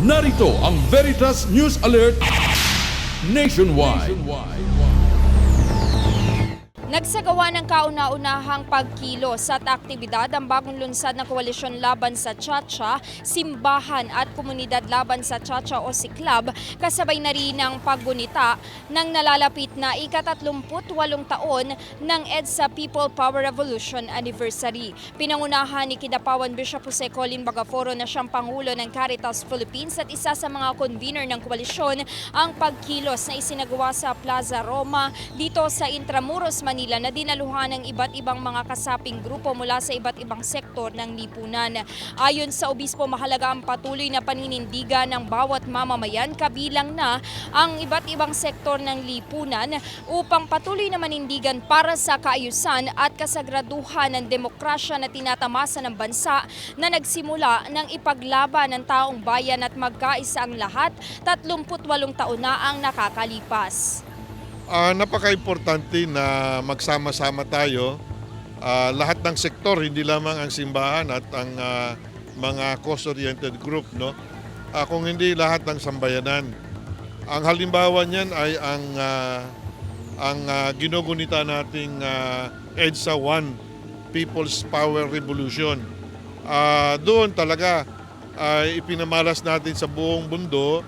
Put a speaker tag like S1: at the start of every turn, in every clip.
S1: Narito ang Veritas News Alert Nationwide.
S2: Nagsagawa ng kauna-unahang pagkilos at aktibidad ang bagong lunsad ng koalisyon laban sa Chacha, Simbahan at Komunidad Laban sa Chacha o Siklab kasabay na rin ng paggunita ng nalalapit na ika-38 taon ng EDSA People Power Revolution Anniversary. Pinangunahan ni Kidapawan Bishop Jose Colin Bagaforo na siyang Pangulo ng Caritas Philippines at isa sa mga convener ng koalisyon ang pagkilos na isinagawa sa Plaza Roma dito sa Intramuros, Manila na dinaluhan ng iba't ibang mga kasaping grupo mula sa iba't ibang sektor ng lipunan. Ayon sa obispo, mahalaga ang patuloy na paninindigan ng bawat mamamayan kabilang na ang iba't ibang sektor ng lipunan upang patuloy na manindigan para sa kaayusan at kasagraduhan ng demokrasya na tinatamasa ng bansa na nagsimula ng ipaglaban ng taong bayan at magkaisa ang lahat 38 taon na ang nakakalipas.
S3: Ah, napaka-importante na magsama-sama tayo. Ah, lahat ng sektor, hindi lamang ang simbahan at ang ah, mga cause-oriented group. No? Ah, kung hindi lahat ng sambayanan. Ang halimbawa niyan ay ang, ah, ang ah, ginugunita nating ah, EDSA 1, People's Power Revolution. Ah, doon talaga ay ipinamalas natin sa buong mundo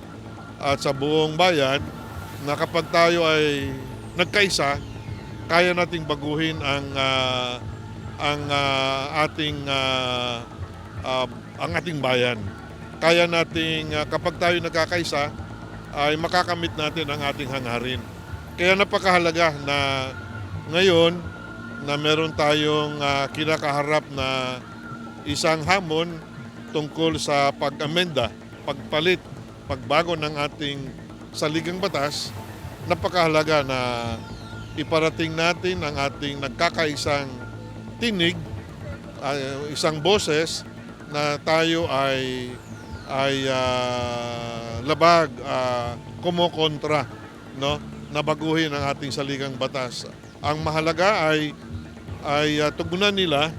S3: at sa buong bayan na kapag tayo ay nagkaisa, kaya nating baguhin ang ah, ang ah, ating ah, ah, ang ating bayan. Kaya nating ah, kapag tayo nagkakaisa ay makakamit natin ang ating hangarin. Kaya napakahalaga na ngayon na meron tayong ah, kinakaharap na isang hamon tungkol sa pag-amenda, pagpalit, pagbago ng ating saligang batas, napakahalaga na iparating natin ang ating nagkakaisang tinig, ah, isang boses na tayo ay ay ah, labag, uh, kumokontra, no? na baguhin ang ating saligang batas. Ang mahalaga ay ay ah, tugunan nila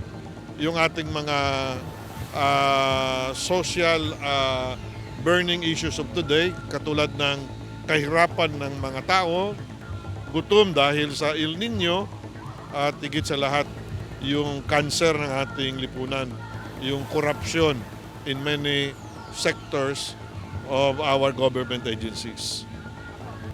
S3: yung ating mga ah, social ah, burning issues of today katulad ng kahirapan ng mga tao, gutom dahil sa El Nino at higit sa lahat yung cancer ng ating lipunan, yung corruption in many sectors of our government agencies.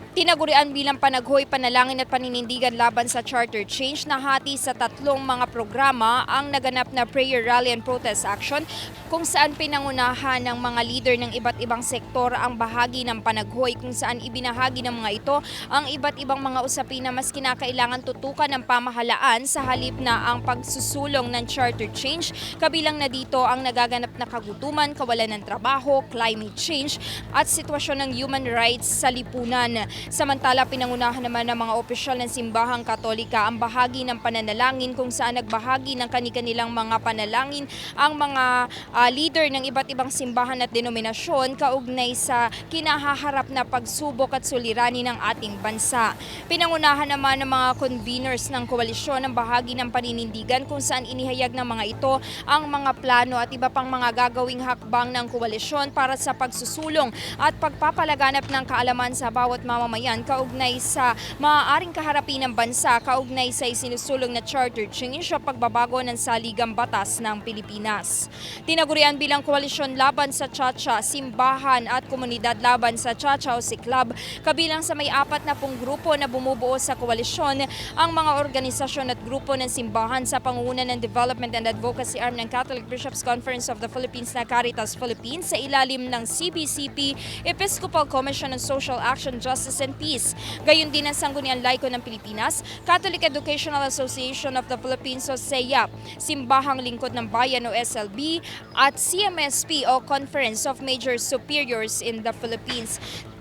S2: Tinagurian bilang panaghoy, panalangin at paninindigan laban sa charter change na hati sa tatlong mga programa ang naganap na prayer rally and protest action kung saan pinangunahan ng mga leader ng iba't ibang sektor ang bahagi ng panaghoy kung saan ibinahagi ng mga ito ang iba't ibang mga usapin na mas kinakailangan tutukan ng pamahalaan sa halip na ang pagsusulong ng charter change kabilang na dito ang nagaganap na kagutuman, kawalan ng trabaho, climate change at sitwasyon ng human rights sa lipunan. Samantala, pinangunahan naman ng mga opisyal ng simbahang katolika ang bahagi ng pananalangin kung saan nagbahagi ng kani-kanilang mga panalangin ang mga ah, leader ng iba't ibang simbahan at denominasyon kaugnay sa kinahaharap na pagsubok at suliranin ng ating bansa. Pinangunahan naman ng mga conveners ng koalisyon ang bahagi ng paninindigan kung saan inihayag ng mga ito ang mga plano at iba pang mga gagawing hakbang ng koalisyon para sa pagsusulong at pagpapalaganap ng kaalaman sa bawat mamamayan kaugnay sa maaaring kaharapin ng bansa kaugnay sa isinusulong na charter change o pagbabago ng saligang batas ng Pilipinas. Tinagurian bilang koalisyon laban sa Chacha, simbahan at komunidad laban sa Chacha o Siklab kabilang sa may apat na pong grupo na bumubuo sa koalisyon ang mga organisasyon at grupo ng simbahan sa pangunguna ng Development and Advocacy Arm ng Catholic Bishops Conference of the Philippines na Caritas Philippines sa ilalim ng CBCP Episcopal Commission on Social Action, Justice and Peace. Gayon din ang Sangguniang Laiko ng Pilipinas, Catholic Educational Association of the Philippines o SEAP, Simbahang Lingkod ng Bayan o SLB at CMSP o Conference of Major Superiors in the Philippines.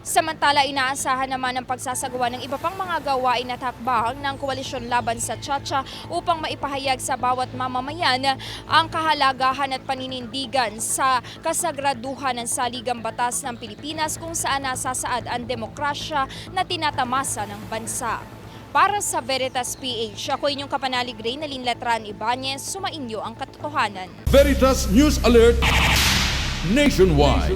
S2: Samantala, inaasahan naman ang pagsasagawa ng iba pang mga gawain at hakbang ng koalisyon laban sa Chacha upang maipahayag sa bawat mamamayan ang kahalagahan at paninindigan sa kasagraduhan ng saligang batas ng Pilipinas kung saan nasasaad ang demokrasya na tinatamasa ng bansa. Para sa Veritas PH, ako inyong kapanalig Reynalyn Latran Ibanez, sumainyo ang katotohanan.
S1: Veritas News Alert Nationwide.